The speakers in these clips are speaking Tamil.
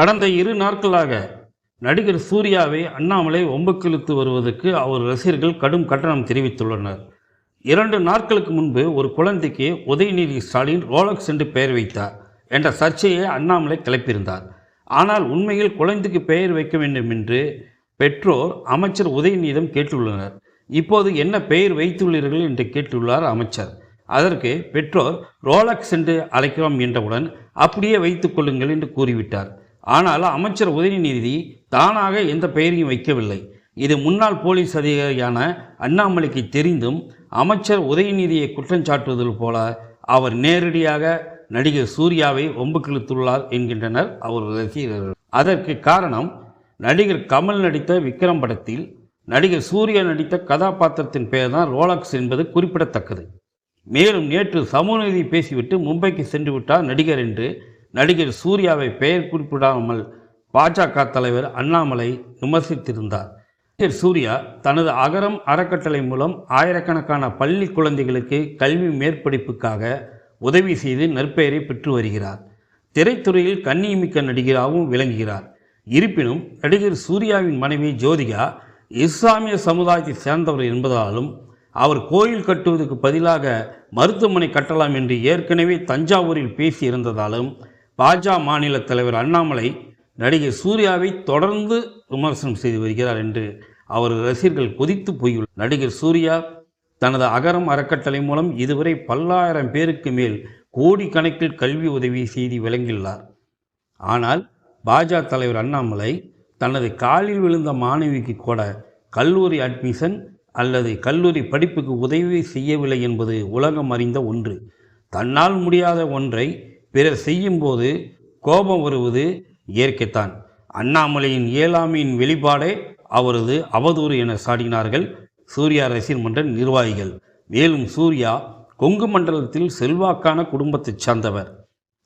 கடந்த இரு நாட்களாக நடிகர் சூர்யாவை அண்ணாமலை ஒம்பக்கிழுத்து வருவதற்கு அவர் ரசிகர்கள் கடும் கட்டணம் தெரிவித்துள்ளனர். இரண்டு நாட்களுக்கு முன்பு ஒரு குழந்தைக்கு உதயநிதி ஸ்டாலின் ரோலக்ஸ் என்று பெயர் வைத்தார் என்ற சர்ச்சையை அண்ணாமலை கிளப்பியிருந்தார். ஆனால் உண்மையில் குழந்தைக்கு பெயர் வைக்க வேண்டும் என்று பெற்றோர் அமைச்சர் உதயநிதியிடம் கேட்டுள்ளனர். இப்போது என்ன பெயர் வைத்துள்ளீர்கள் என்று கேட்டுள்ளார் அமைச்சர். அதற்கு பெற்றோர் ரோலக்ஸ் என்று அழைக்கிறோம் என்றவுடன் அப்படியே வைத்துக் கொள்ளுங்கள் என்று கூறிவிட்டார். ஆனால் அமைச்சர் உதயநிதி தானாக எந்த பெயரையும் வைக்கவில்லை. இது முன்னாள் போலீஸ் அதிகாரியான அண்ணாமலைக்கு தெரிந்தும் அமைச்சர் உதயநிதியை குற்றம் சாட்டுவதில் போல அவர் நேரடியாக நடிகர் சூர்யாவை ஒம்பு கிழித்துள்ளார் என்கின்றனர் அவர் ரசிகர்கள். அதற்கு காரணம் நடிகர் கமல் நடித்த விக்ரம் படத்தில் நடிகர் சூர்யா நடித்த கதாபாத்திரத்தின் பெயர் தான் ரோலக்ஸ் என்பது குறிப்பிடத்தக்கது. மேலும் நேற்று சமூகநீதி பேசிவிட்டு மும்பைக்கு சென்று விட்டார் நடிகர் என்று நடிகர் சூர்யாவை பெயர் குறிப்பிடாமல் பாஜக தலைவர் அண்ணாமலை விமர்சித்திருந்தார். நடிகர் சூர்யா தனது அகரம் அறக்கட்டளை மூலம் ஆயிரக்கணக்கான பள்ளி குழந்தைகளுக்கு கல்வி மேற்படிப்புக்காக உதவி செய்து நற்பெயரை பெற்று வருகிறார். திரைத்துறையில் கண்ணியமிக்க நடிகராகவும் விளங்குகிறார். இருப்பினும் நடிகர் சூர்யாவின் மனைவி ஜோதிகா இஸ்லாமிய சமுதாயத்தை சேர்ந்தவர் என்பதாலும் அவர் கோயில் கட்டுவதற்கு பதிலாக மருத்துவமனை கட்டலாம் என்று ஏற்கனவே தஞ்சாவூரில் பேசியிருந்ததாலும் பாஜக மாநில தலைவர் அண்ணாமலை நடிகர் சூர்யாவை தொடர்ந்து விமர்சனம் செய்து வருகிறார் என்று அவர் ரசிகர்கள் கொதித்து போயுள்ளார் நடிகர் சூர்யா தனது அகரம் அறக்கட்டளை மூலம் இதுவரை பல்லாயிரம் பேருக்கு மேல் கோடிக்கணக்கில் கல்வி உதவி செய்து விளங்கியுள்ளார் ஆனால் பாஜக தலைவர் அண்ணாமலை தனது காலில் விழுந்த மாணவிக்கு கூட கல்லூரி அட்மிஷன் அல்லது கல்லூரி படிப்புக்கு உதவி செய்யவில்லை என்பது உலகம் அறிந்த ஒன்று. தன்னால் முடியாத ஒன்றை பிறர் செய்யும்போது கோபம் வருவது இயற்கைத்தான். அண்ணாமலையின் இயலாமையின் வெளிப்பாடே அவரது அவதூறு என சாடினார்கள் சூர்யா ரசிகர் மன்ற நிர்வாகிகள். மேலும் சூர்யா கொங்கு மண்டலத்தில் செல்வாக்கான குடும்பத்தைச் சார்ந்தவர்.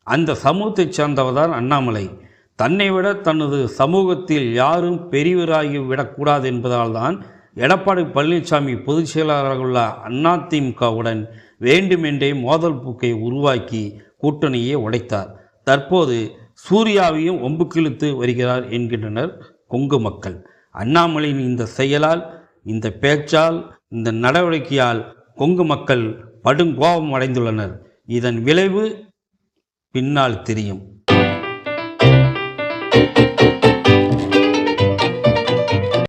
அந்த சமூகத்தைச் சார்ந்தவர்தான் அண்ணாமலை. தன்னை விட தனது சமூகத்தில் யாரும் பெரியவராகி விடக்கூடாது என்பதால் தான் எடப்பாடி பழனிசாமி பொதுச் செயலாளராக உள்ள அதிமுகவுடன் வேண்டுமென்றே மோதல் பூக்கை உருவாக்கி கூட்டணியை உடைத்தார். தற்போது சூர்யாவையும் ஒம்புக்கிழுத்து வருகிறார் என்கின்றனர் கொங்கு மக்கள். அண்ணாமலையின் இந்த செயலால் இந்த பேச்சால் இந்த நடவடிக்கையால் கொங்கு மக்கள் படுங்கோபம் அடைந்துள்ளனர். இதன் விளைவு பின்னால் தெரியும்.